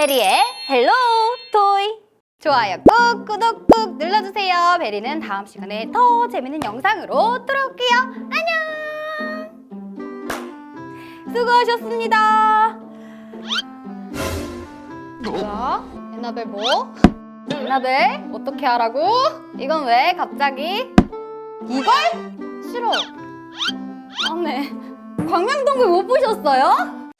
베리의 헬로 토이 좋아요 꾹 구독 꾹 눌러주세요 베리는 다음 시간에 더 재밌는 영상으로 돌아올게요 안녕 수고하셨습니다 뭐야 에나벨 뭐? 에나벨 어떻게 하라고? 이건 왜 갑자기? 이걸? 싫어 안네 광명동굴 못 보셨어요?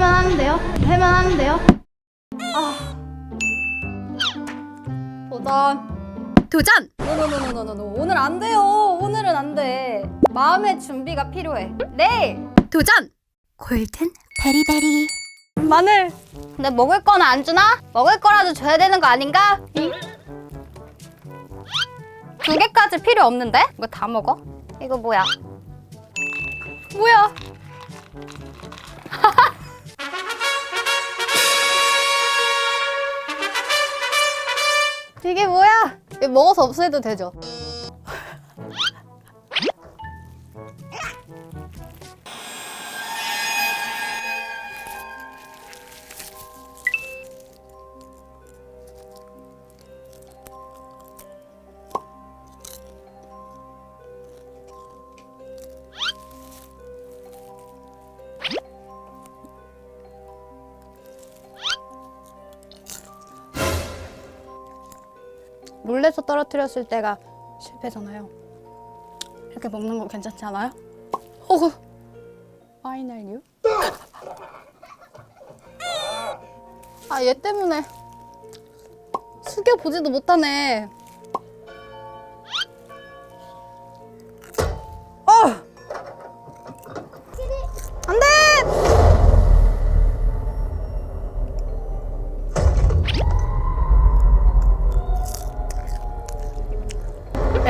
할만한데요? 할만한데요? 할만한데요? 도전 도전 노노노노노노 오늘 안 돼요 오늘은 안 돼 마음의 준비가 필요해 내일 도전 골든 베리베리 마늘 근데 먹을 거는 안 주나? 먹을 거라도 줘야 되는 거 아닌가? 두 개까지 필요 없는데? 이거 다 먹어? 이거 뭐야? 뭐야? 이게 뭐야? 이거 먹어서 없애도 되죠? 놀래서 떨어뜨렸을 때가 실패잖아요. 이렇게 먹는 거 괜찮지 않아요? 어구. 파이널 유? 아, 얘 때문에 숙여 보지도 못하네.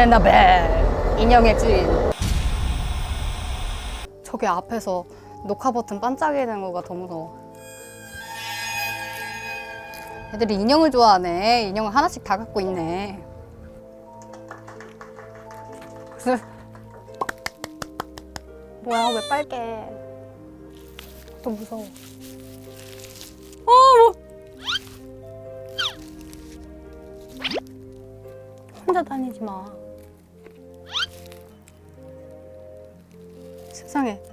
에나벨 인형의 주인. 저기 앞에서 녹화 버튼 반짝이는 거가 더 무서워. 애들이 인형을 좋아하네. 인형을 하나씩 다 갖고 있네. 뭐야 왜 빨개? 또 무서워. 어 뭐. 혼자 다니지 마 세상에.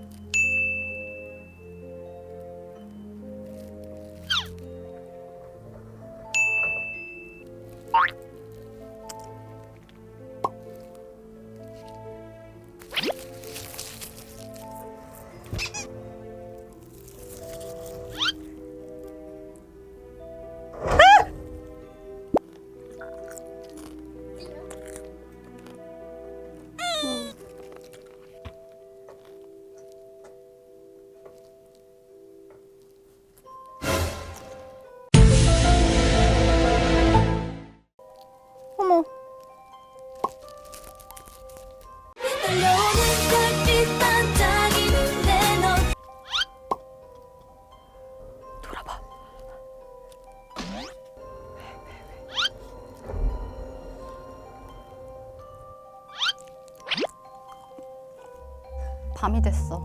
밤이 됐어.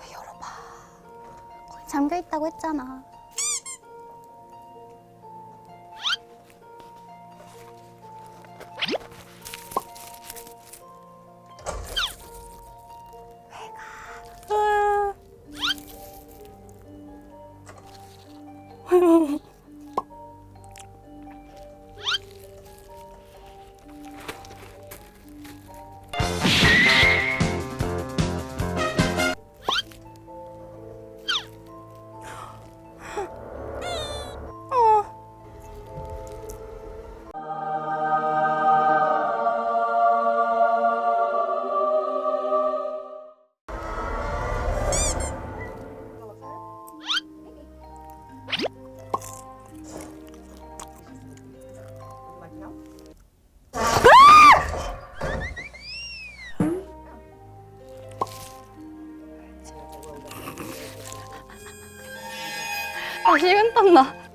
왜 열어봐. 거기 잠겨 있다고 했잖아. 아. 아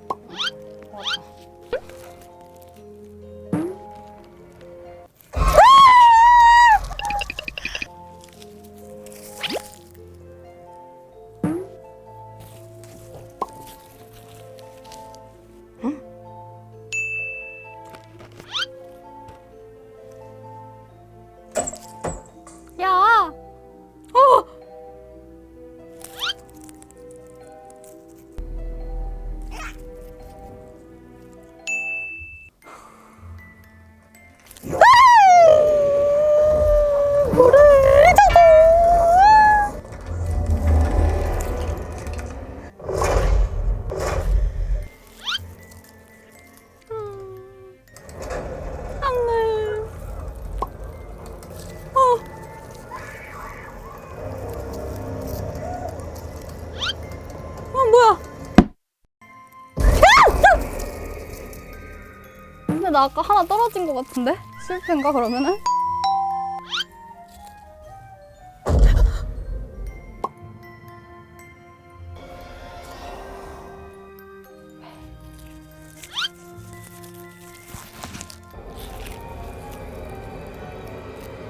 근데 나 아까 하나 떨어진 것 같은데? 실패인가 그러면은?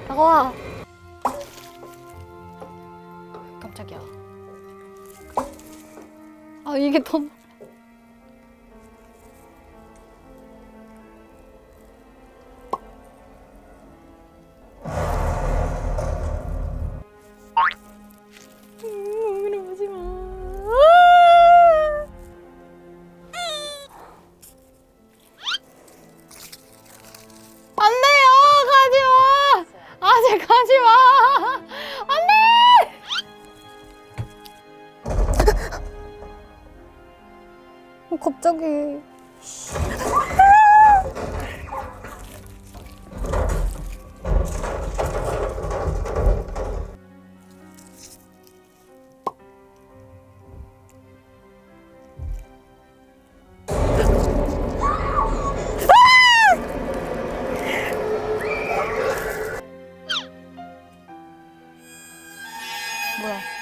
다가와. 깜짝이야. 아 이게 더 뭐야?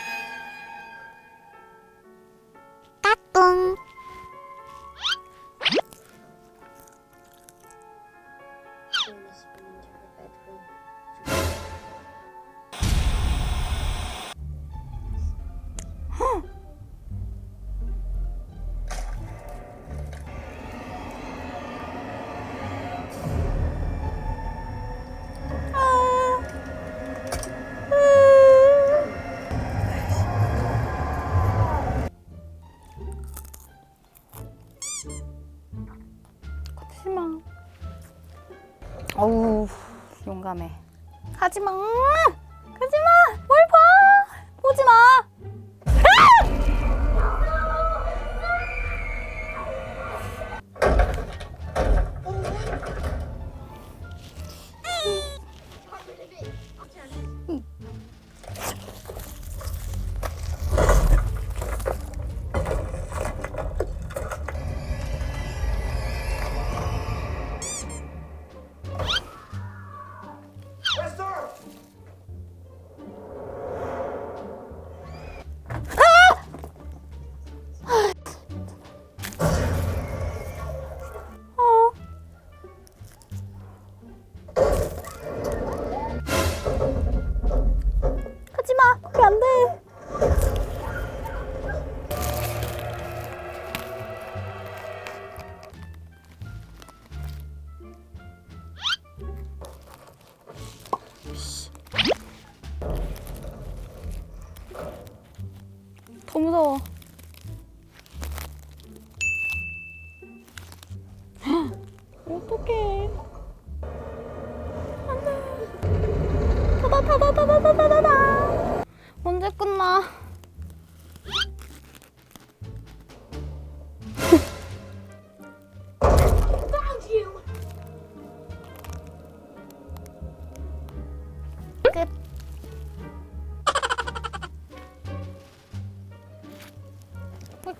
하지마. 어우 용감해. 하지마. 더 무서워. 어떡해. 안 돼. 타다 타다 타다 타다다. 언제 끝나?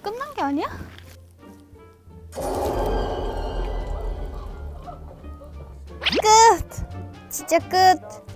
끝난 게 아니야? 끝. 진짜 끝.